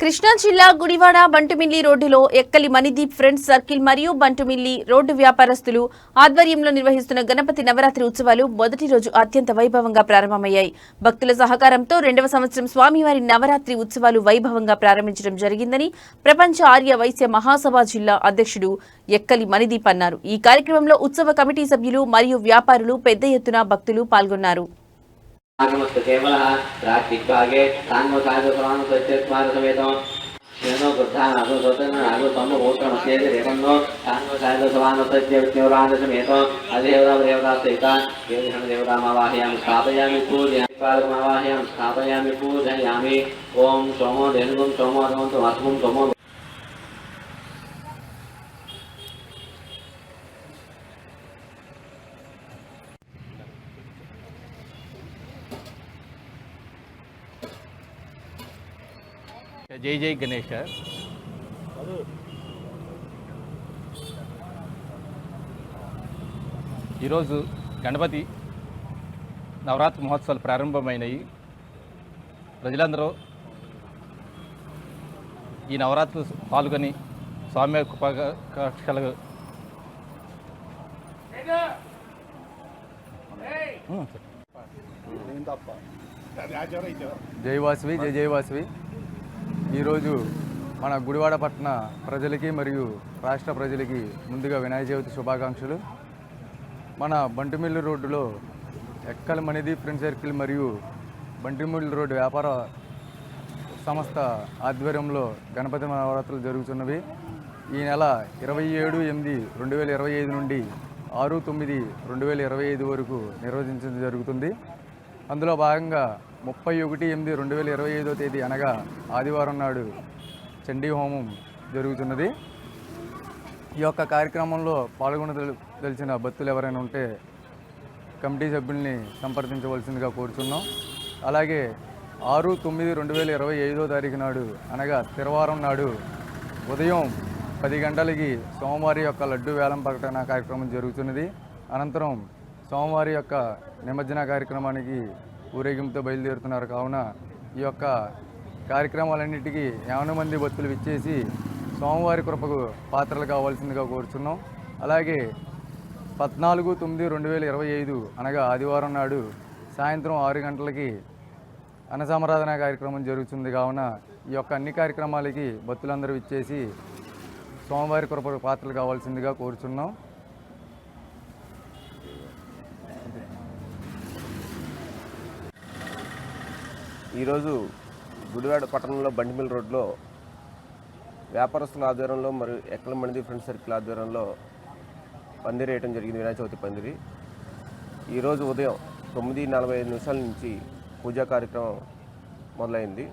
కృష్ణా జిల్లా గుడివాడ బంటుమిల్లి రోడ్డులో ఎక్కలి Manideep friends circle మరియు బంటుమిల్లి రోడ్డు వ్యాపారస్తులు ఆధ్వర్యంలో నిర్వహిస్తున్న గణపతి నవరాత్రి ఉత్సవాలు మొదటి రోజు అత్యంత వైభవంగా ప్రారంభమయ్యాయి. భక్తుల సహకారంతో రెండవ సంవత్సరం స్వామివారి నవరాత్రి ఉత్సవాలు వైభవంగా ప్రారంభించడం జరిగిందని ప్రపంచ ఆర్య వైశ్య మహాసభ జిల్లా అధ్యక్షుడు ఎక్కలి మణిదీప్ అన్నారు. ఈ కార్యక్రమంలో ఉత్సవ కమిటీ సభ్యులు మరియు వ్యాపారులు పెద్ద ఎత్తున భక్తులు పాల్గొన్నారు. ఆగమస్తు కేవల రాత్రిగ్భాగే సాంగో సాగు సమాన సత్యస్మార సమేతం. శ్రేణో వృద్ధానాథో స్వతంత్ర నాగో తమ్మ భూషణ చేతి రేపంలో సాంగో సాగు సత్య విజ్ఞవరాజ సమేతం. అదేవదా దేవతా సహిత యోగిషణ దేవతామవాహ్యాం స్థాపయామి పూజయామి ఓం సోమో ధేనుగం సోమో రవంతం అసుగం సోమో జై జై గణేష్ ఈరోజు గణపతి నవరాత్రి మహోత్సవాలు ప్రారంభమైనవి ప్రజలందరూ ఈ నవరాత్రులు పాల్గొని స్వామి కృపకలు జై వాసవి జై జై వాసవి. ఈరోజు మన గుడివాడ పట్టణ ప్రజలకి మరియు రాష్ట్ర ప్రజలకి ముందుగా వినాయక చవితి శుభాకాంక్షలు. మన బంటిమిల్లు రోడ్డులో ఎక్కల మణిది ఫ్రెండ్ సర్కిల్ మరియు బంటిమిల్లు రోడ్డు వ్యాపార సంస్థ ఆధ్వర్యంలో గణపతి నవరాత్రులు జరుగుతున్నవి. ఈ నెల ఇరవై ఏడు ఎనిమిది రెండు వేల ఇరవై ఐదు నుండి ఆరు తొమ్మిది రెండు వేల ఇరవై ఐదు వరకు నిర్వహించడం జరుగుతుంది. అందులో భాగంగా ముప్పై ఒకటి ఎనిమిది రెండు వేల ఇరవై ఐదో తేదీ అనగా ఆదివారం నాడు చండీ హోమం జరుగుతున్నది. ఈ యొక్క కార్యక్రమంలో పాల్గొనదలిచిన భక్తులు ఎవరైనా ఉంటే కమిటీ సభ్యుల్ని సంప్రదించవలసిందిగా కోరుచున్నాం. అలాగే ఆరు తొమ్మిది రెండు వేల ఇరవై ఐదో తారీఖు నాడు అనగా శనివారం నాడు ఉదయం పది గంటలకి సోమవారి యొక్క లడ్డు వేలం ప్రకటన కార్యక్రమం జరుగుతున్నది. అనంతరం సోమవారి యొక్క నిమజ్జన కార్యక్రమానికి ఊరేగింపుతో బయలుదేరుతున్నారు. కావున ఈ యొక్క కార్యక్రమాలన్నిటికీ యావన మంది భక్తులు విచ్చేసి సోమవారి కృపకు పాత్రలు కావాల్సిందిగా కోరుచున్నాం. అలాగే పద్నాలుగు తొమ్మిది రెండు వేల ఇరవై ఐదు అనగా ఆదివారం నాడు సాయంత్రం ఆరు గంటలకి అన్నసమారాధన కార్యక్రమం జరుగుతుంది. కావున ఈ యొక్క అన్ని కార్యక్రమాలకి భక్తులందరూ ఇచ్చేసి సోమవారి కృపకు పాత్రలు కావాల్సిందిగా కోరుచున్నాం. ఈరోజు గుడివాడ పట్టణంలో బండిమిల్ రోడ్లో వ్యాపారస్తుల ఆధ్వర్యంలో మరియు ఎక్కల మంది ఫ్రెండ్ సర్కిల్ ఆధ్వర్యంలో పందిరి వేయడం జరిగింది వినాయక చవితి పందిరి. ఈరోజు ఉదయం తొమ్మిది నలభై ఐదు నిమిషాల నుంచి పూజా కార్యక్రమం మొదలైంది.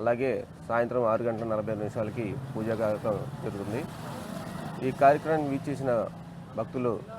అలాగే సాయంత్రం ఆరు గంటల నలభై ఐదు నిమిషాలకి పూజా కార్యక్రమం జరుగుతుంది. ఈ కార్యక్రమాన్ని వీక్షించిన భక్తులు